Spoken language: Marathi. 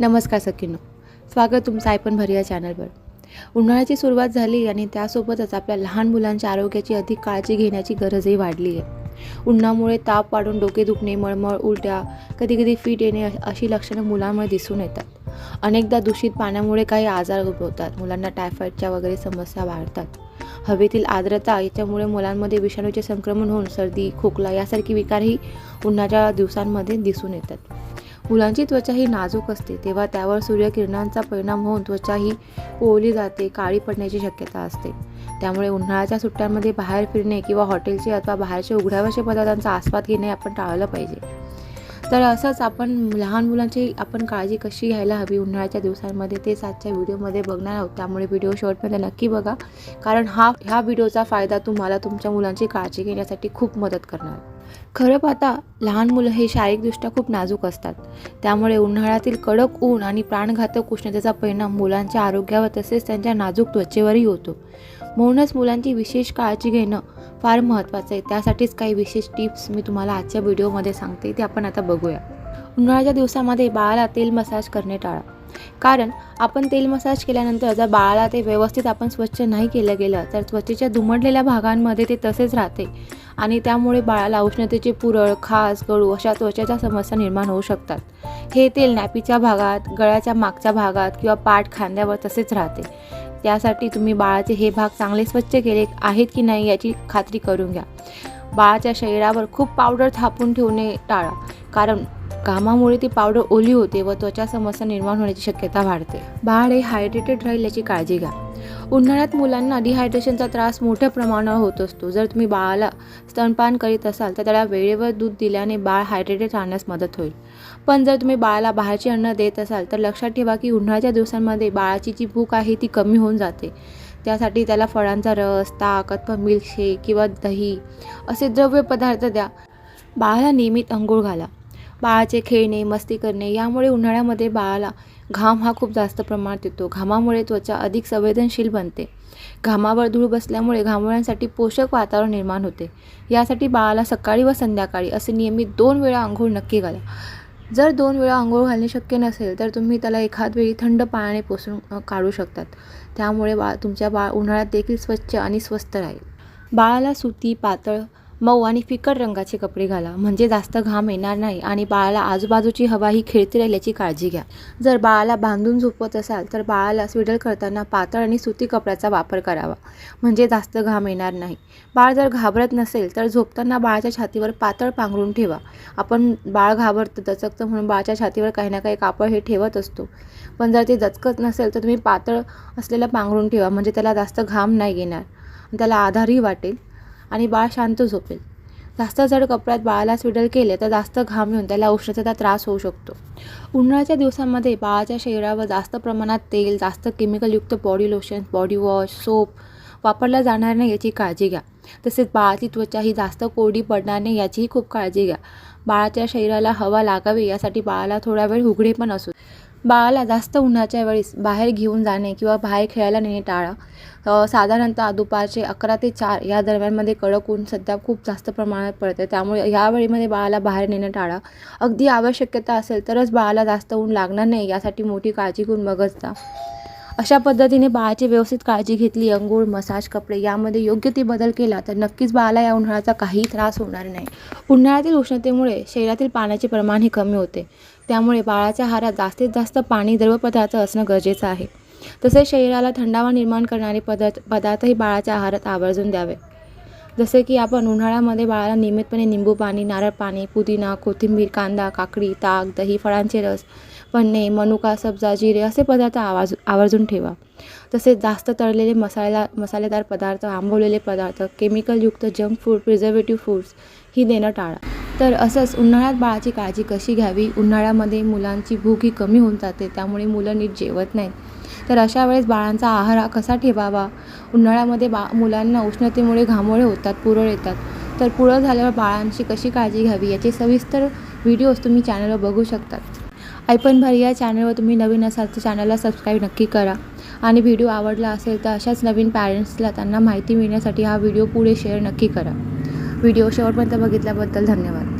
नमस्कार सखीनो. स्वागत तुमचं आयपण पण या चॅनलवर. उन्हाळ्याची सुरुवात झाली आणि त्यासोबतच आपल्या लहान मुलांच्या आरोग्याची अधिक काळजी घेण्याची गरजही वाढली आहे. उन्हामुळे ताप वाढून डोके दुखणे मळमळ उलट्या कधी कधी फिट येणे अशी लक्षणं मुलांमुळे दिसून येतात. अनेकदा दूषित पाण्यामुळे काही आजार उद्भवतात मुलांना टायफॉईडच्या वगैरे समस्या वाढतात. हवेतील आर्द्रता याच्यामुळे मुलांमध्ये विषाणूचे संक्रमण होऊन सर्दी खोकला यासारखी विकारही उन्हाच्या दिवसांमध्ये दिसून येतात. मुलांची त्वचा ही नाजूक असते तेव्हा त्यावर सूर्यकिरणांचा परिणाम होऊन त्वचा ही ओवली जाते काळी पडण्याची शक्यता असते. त्यामुळे उन्हाळ्याच्या सुट्ट्यांमध्ये बाहेर फिरणे किंवा हॉटेलचे अथवा बाहेरचे उघड्यावरचे पदार्थांचा आस्वाद घेणे आपण टाळलं पाहिजे. तर असंच आपण लहान मुलांची आपण काळजी कशी घ्यायला हवी उन्हाळ्याच्या दिवसांमध्ये तेच आजच्या व्हिडिओमध्ये बघणार आहोत. त्यामुळे व्हिडिओ शेवटपर्यंत नक्की बघा. कारण हा ह्या व्हिडिओचा फायदा तुम्हाला तुमच्या मुलांची काळजी घेण्यासाठी खूप मदत करणार. खरं पाहता लहान मुलं हे शारीरिकदृष्ट्या खूप नाजूक असतात. त्यामुळे उन्हाळ्यातील कडक ऊन आणि प्राणघातक उष्णतेचा परिणाम मुलांच्या आरोग्यावर तसेच त्यांच्या नाजूक त्वचेवरही होतो. म्हणूनच मुलांची विशेष काळजी घेणं फार महत्त्वाचं आहे. त्यासाठीच काही विशेष टिप्स मी तुम्हाला आजच्या व्हिडिओमध्ये सांगते. ते आपण आता बघूया. उन्हाळ्याच्या दिवसामध्ये बाळाला तेल मसाज करणे टाळा. कारण आपण तेल मसाज केल्यानंतर जर बाळाला ते व्यवस्थित आपण स्वच्छ नाही केलं गेलं तर त्वचेच्या दुमडलेल्या भागांमध्ये ते तसेच राहते. आणि त्यामुळे बाळाला उष्णतेचे पुरळ खास गळू अशा त्वचेच्या समस्या निर्माण होऊ शकतात. हे तेल नॅपीच्या भागात गळ्याच्या मागच्या भागात किंवा पाठ खांद्यावर तसेच राहते. त्यासाठी तुम्ही बाळाचे हे भाग चांगले स्वच्छ केले आहेत की नाही याची खात्री करून घ्या. बाळाच्या शरीरावर खूप पावडर थापून ठेवणे टाळा. कारण कामामुळे ती पावडर ओली होते व त्वचा समस्या निर्माण होण्याची शक्यता वाढते. बाळ हे हायड्रेटेड राहील याची काळजी घ्या. उन्हाळ्यात मुलांना डिहायड्रेशनचा त्रास मोठ्या प्रमाणावर होत असतो. जर तुम्ही बाळाला स्तनपान करीत असाल तर त्याला वेळेवर दूध दिल्याने बाळ हायड्रेटेड राहण्यास मदत होईल. पण जर तुम्ही बाळाला बाहेरचे अन्न देत असाल तर लक्षात ठेवा की उन्हाळ्याच्या दिवसांमध्ये बाळाची जी भूक आहे ती कमी होऊन जाते. त्यासाठी त्याला फळांचा रस ताक अथवा मिल्कशेक किंवा दही असे द्रव्य पदार्थ द्या. बाळाला नियमित अंघोळ घाला. बाळाचे खेळणे मस्ती करणे यामुळे उन्हाळ्यामध्ये बाळाला घाम हा खूप जास्त प्रमाणात येतो. घामामुळे त्वचा अधिक संवेदनशील बनते. घामावर धूळ बसल्यामुळे घामोळ्यांसाठी पोषक वातावरण निर्माण होते. यासाठी बाळाला सकाळी व संध्याकाळी असे नियमित दोन वेळा आंघोळ नक्की घाला. जर दोन वेळा आंघोळ घालणे शक्य नसेल तर तुम्ही त्याला एखाद वेळी थंड पाण्याने पोसून काढू शकतात. त्यामुळे बाळ तुमच्या बाळ उन्हाळ्यात देखील स्वच्छ आणि स्वस्थ राहील. बाळाला सुती पातळ मऊ आणि फिकट रंगाचे कपडे घाला. म्हणजे जास्त घाम येणार नाही आणि बाळाला आजूबाजूची हवा ही खेळती राहील याची काळजी घ्या. जर बाळाला बांधून झोपवत असाल तर बाळाला स्विडल करताना पातळ आणि सुती कपड्याचा वापर करावा. म्हणजे जास्त घाम येणार नाही. बाळ जर घाबरत नसेल तर झोपताना बाळाच्या छातीवर पातळ पांघरून ठेवा. आपण बाळ घाबरतं दचकतं म्हणून बाळाच्या छातीवर काही ना काही कापड हे ठेवत असतो. पण जर ते दचकत नसेल तर तुम्ही पातळ असलेलं पांघरून ठेवा. म्हणजे त्याला जास्त घाम नाही येणार. त्याला आधारही वाटेल. आणि बाळ शांत झोपेल. जास्त जड कपड्यात बाळाला स्विडल केले तर जास्त घाम येऊन त्याला उष्णतेचा त्रास होऊ शकतो. उन्हाळ्याच्या दिवसांमध्ये बाळाच्या शरीरावर जास्त प्रमाणात तेल जास्त केमिकलयुक्त body lotion body wash soap वापरला जाणार नाही याची काळजी घ्या. तसेच बाळाची त्वचा ही जास्त कोरडी पडणार नाही याचीही खूप काळजी घ्या. बाळाच्या शरीराला हवा लागावी यासाठी बाळाला थोडा वेळ उघडे पण असू बाळाला जास्त उन्हाच्या वेळेस बाहेर घेऊन जाणे किंवा बाहेर खेळायला नेणे टाळा. साधारणतः दुपारचे अकरा ते चार या दरम्यानमध्ये कडक ऊन सध्या खूप जास्त प्रमाणात पडते. त्यामुळे या वेळेमध्ये बाळाला बाहेर नेणं टाळा. अगदी आवश्यकता असेल तरच बाळाला जास्त ऊन लागणार नाही यासाठी मोठी काळजी घेऊन बघत जा. अशा पद्धतीने बाळाची व्यवस्थित काळजी घेतली अंघोळ मसाज कपडे यामध्ये योग्य ते बदल केला तर नक्कीच बाळाला या उन्हाळ्याचा काही त्रास होणार नाही. उन्हाळ्यातील उष्णतेमुळे शरीरातील पाण्याचे प्रमाण हे कमी होते. त्यामुळे बाळाच्या आहारात जास्तीत जास्त पाणी द्रवपदार्थ असणं गरजेचं आहे. तसेच शरीराला थंडावा निर्माण करणारे पदार्थ पदार्थही बाळाच्या आहारात आवर्जून द्यावे. जसे की आपण उन्हाळ्यामध्ये बाळाला नियमितपणे निंबू पाणी नारळ पाणी पुदिना कोथिंबीर कांदा काकडी ताक दही फळांचे रस पन्हे मनुका सब्जा जिरे असे पदार्थ आवाज आवर्जून ठेवा. तसेच जास्त तळलेले मसाला मसालेदार पदार्थ आंबवलेले पदार्थ केमिकलयुक्त जंक फूड प्रिझर्वेटिव्ह फूड्स ही देणं टाळा. तर असंच उन्हाळ्यात बाळाची काळजी कशी घ्यावी? उन्हाळ्यामध्ये मुलांची भूक ही कमी होऊन जाते त्यामुळे मुलं नीट जेवत नाहीत. तर अशा वेळेस बाळांचा आहार हा कसा ठेवावा? उन्हाळ्यामध्ये बा मुलांना उष्णतेमुळे घामोळे होतात पुरळ येतात. तर पुरळ झाल्यावर बाळांची कशी काळजी घ्यावी? याचे सविस्तर व्हिडिओज तुम्ही चॅनलवर बघू शकतात. ऐपण भारी या चॅनलवर तुम्ही नवीन असाल तर चॅनलला सबस्क्राईब नक्की करा. आणि व्हिडिओ आवडला असेल तर अशाच नवीन पॅरेंट्सला त्यांना माहिती मिळण्यासाठी हा व्हिडिओ पुढे शेअर नक्की करा. व्हिडिओ शेवटपर्यंत बघितल्याबद्दल धन्यवाद.